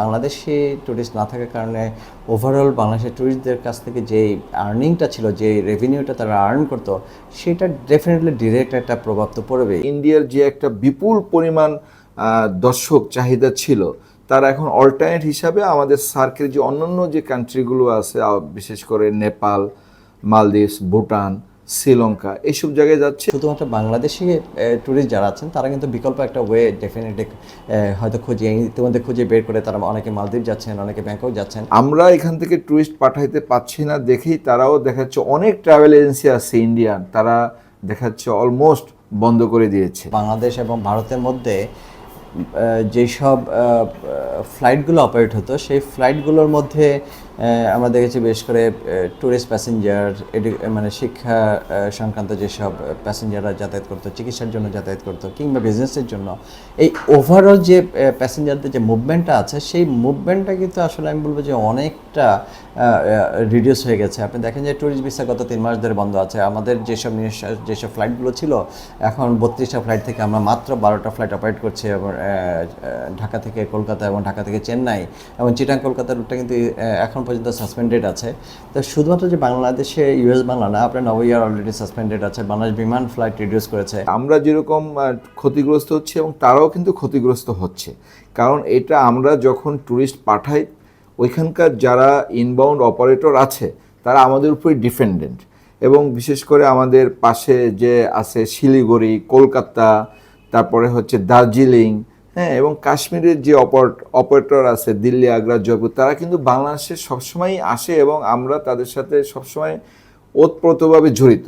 বাংলাদেশে ট্যুরিস্ট না থাকার কারণে ওভারঅল বাংলাদেশের ট্যুরিস্টদের কাছ থেকে যে আর্নিংটা ছিল, যে রেভিনিউটা তারা আর্ন করতো, সেটা ডেফিনেটলি ডিরেক্ট একটা প্রভাব তো পড়বে ইন্ডিয়ার যে একটা বিপুল পরিমাণ দর্শক চাহিদা ছিল, তার এখন অল্টারনেট হিসাবে আমাদের সার্কের যে অন্যান্য যে কান্ট্রিগুলো আছে বিশেষ করে নেপাল মালদ্বীপস ভুটান শ্রীলঙ্কা। এইসব জায়গায় যাচ্ছে। শুধুমাত্র বাংলাদেশি ট্যুরিস্ট যারা আছেন তারা কিন্তু বিকল্প একটা ওয়ে ডেফিনেটলি হয়তো খুঁজে ইতিমধ্যে খুঁজে বের করে তারা অনেকে মালদ্বীপ যাচ্ছেন অনেকে ব্যাংকক যাচ্ছেন। আমরা এখান থেকে ট্যুরিস্ট পাঠাইতে পাচ্ছি না দেখেই তারাও দেখাচ্ছে অনেক ট্রাভেল এজেন্সি আছে ইন্ডিয়ান তারা দেখাচ্ছে অলমোস্ট বন্ধ করে দিয়েছে। বাংলাদেশ এবং ভারতের মধ্যে যেসব ফ্লাইটগুলো অপারেট হতো সেই ফ্লাইটগুলোর মধ্যে আমরা দেখেছি বেশ করে ট্যুরিস্ট প্যাসেঞ্জার মানে শিক্ষা সংক্রান্ত যেসব প্যাসেঞ্জাররা যাতায়াত করতো, চিকিৎসার জন্য যাতায়াত করতো, কিংবা বিজনেসের জন্য, এই ওভারঅল যে প্যাসেঞ্জারদের যে মুভমেন্টটা আছে, সেই মুভমেন্টটা কিন্তু আসলে আমি বলব যে অনেকটা রিডিউস হয়ে গেছে। আপনি দেখেন যে ট্যুরিস্ট ভিসা গত তিন মাস ধরে বন্ধ আছে। আমাদের যেসব যেসব ফ্লাইটগুলো ছিল, এখন বত্রিশটা ফ্লাইট থেকে আমরা মাত্র বারোটা ফ্লাইট অপারেট করছি এবং ঢাকা থেকে কলকাতা এবং ঢাকা থেকে চেন্নাই এবং চিটাং কলকাতার রুটটা কিন্তু এখন পর্যন্ত সাসপেন্ডেড আছে। তো শুধুমাত্র যে বাংলাদেশে ইউএস বাংলা না, আপনার নব ইয়ার অলরেডি সাসপেন্ডেড আছে, বাংলাদেশ বিমান ফ্লাইট রিডিউস করেছে। আমরা যেরকম ক্ষতিগ্রস্ত হচ্ছে এবং তারাও কিন্তু ক্ষতিগ্রস্ত হচ্ছে। কারণ এটা আমরা যখন ট্যুরিস্ট পাঠাই, ওইখানকার যারা ইনবাউন্ড অপারেটর আছে, তারা আমাদের উপরে ডিপেন্ডেন্ট এবং বিশেষ করে আমাদের পাশে যে আছে শিলিগুড়ি, কলকাতা, তারপরে হচ্ছে দার্জিলিং হ্যাঁ এবং কাশ্মীরের যে অপারেটর আছে, দিল্লি, আগ্রা, জয়পুর, তারা কিন্তু বাংলাদেশে সবসময়ই আসে এবং আমরা তাদের সাথে সবসময় ওতপ্রোতভাবে জড়িত।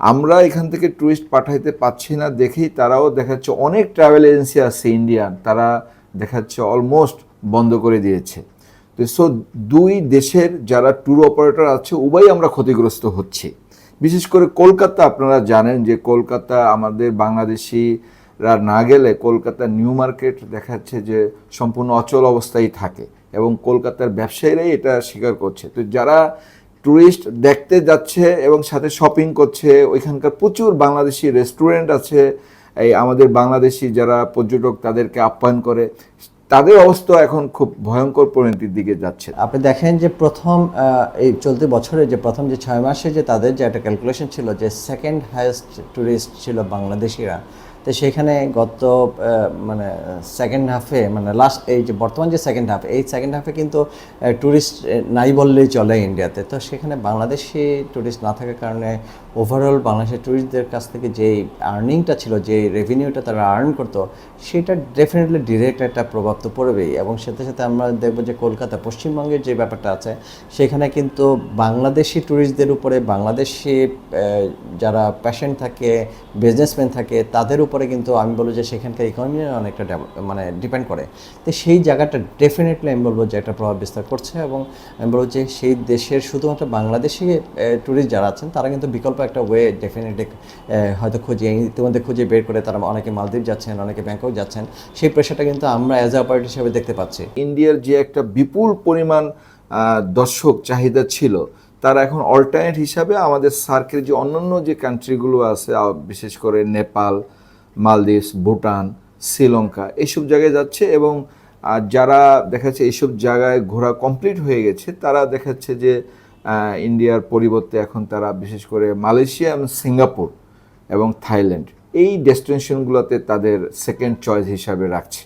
আমরা এখান থেকে টুরিস্ট পাঠাইতে পাচ্ছি না দেখেই তারাও দেখাচ্ছে অনেক ট্রাভেল এজেন্সি আছে ইন্ডিয়ান তারা দেখাচ্ছে অলমোস্ট বন্ধ করে দিয়েছে। তো সো দুই দেশের যারা ট্যুর অপারেটর আছে, উভয়ই আমরা ক্ষতিগ্রস্ত হচ্ছি। বিশেষ করে কলকাতা, আপনারা জানেন যে কলকাতা আমাদের বাংলাদেশিরা না গেলে কলকাতার নিউ মার্কেট দেখাচ্ছে যে সম্পূর্ণ অচল অবস্থায় থাকে এবং কলকাতার ব্যবসায়ীরাই এটা স্বীকার করছে। তো যারা ট্যুরিস্ট দেখতে যাচ্ছে এবং সাথে শপিং করছে, ওইখানকার প্রচুর বাংলাদেশি রেস্টুরেন্ট আছে। এই আমাদের বাংলাদেশি যারা পর্যটক তাদেরকে আপ্যায়ন করে, তাদের অবস্থা এখন খুব ভয়ঙ্কর পরিণতির দিকে যাচ্ছে। আপনি দেখেন যে প্রথম এই চলতি বছরে যে প্রথম যে ছয় মাসে যে তাদের যে একটা ক্যালকুলেশন ছিল যে সেকেন্ড হায়েস্ট ট্যুরিস্ট ছিল বাংলাদেশিরা তো সেখানে গত মানে সেকেন্ড হাফে মানে লাস্ট এই যে বর্তমান যে সেকেন্ড হাফ এই সেকেন্ড হাফে কিন্তু ট্যুরিস্ট নাই বললেই চলে ইন্ডিয়াতে তো সেখানে বাংলাদেশি ট্যুরিস্ট না থাকার কারণে ওভারঅল বাংলাদেশের ট্যুরিস্টদের কাছ থেকে যে আর্নিংটা ছিল, যে রেভিনিউটা তারা আর্ন করতো, সেটা ডেফিনেটলি ডিরেক্ট একটা প্রভাব তো পড়বেই। এবং সাথে সাথে আমরা দেখব যে কলকাতা, পশ্চিমবঙ্গের যে ব্যাপারটা আছে, সেখানে কিন্তু বাংলাদেশি ট্যুরিস্টদের উপরে বাংলাদেশি যারা প্যাশেন্ট থাকে বিজনেসম্যান থাকে, তাদের উপরে কিন্তু আমি বলব যে সেখানকার ইকোনমি অনেকটা মানে ডিপেন্ড করে। তো সেই জায়গাটা ডেফিনেটলি আমি বলব যে একটা প্রভাব বিস্তার করছে এবং আমি বলব যে সেই দেশের শুধুমাত্র বাংলাদেশি ট্যুরিস্ট যারা আছেন, তারা কিন্তু বিকল্প একটা ওয়ে ডেফিনেটলি হয়তো খুঁজে ইতিমধ্যে খুঁজে বের করে তারা অনেকে মালদ্বীপ যাচ্ছেন, অনেকে ব্যাংকক যাচ্ছেন। সেই প্রেশারটা কিন্তু আমরা অ্যাজ এ অপারেটর হিসেবে দেখতে পাচ্ছি। ইন্ডিয়ার যে একটা বিপুল পরিমাণ দর্শক চাহিদা ছিল, তারা এখন অল্টারনেট হিসাবে আমাদের সার্কের যে অন্যান্য যে কান্ট্রিগুলো আছে বিশেষ করে নেপাল মালদ্বীপস ভুটান, শ্রীলঙ্কা এইসব জায়গায় যাচ্ছে এবং আর যারা দেখাচ্ছে এইসব জায়গায় ঘোরা কমপ্লিট হয়ে গেছে, তারা দেখাচ্ছে যে ইন্ডিয়ার পরিবর্তে এখন তারা বিশেষ করে মালয়েশিয়া এবং সিঙ্গাপুর এবং থাইল্যান্ড এই ডেস্টিনেশনগুলোতে তাদের সেকেন্ড চয়েস হিসাবে রাখছে।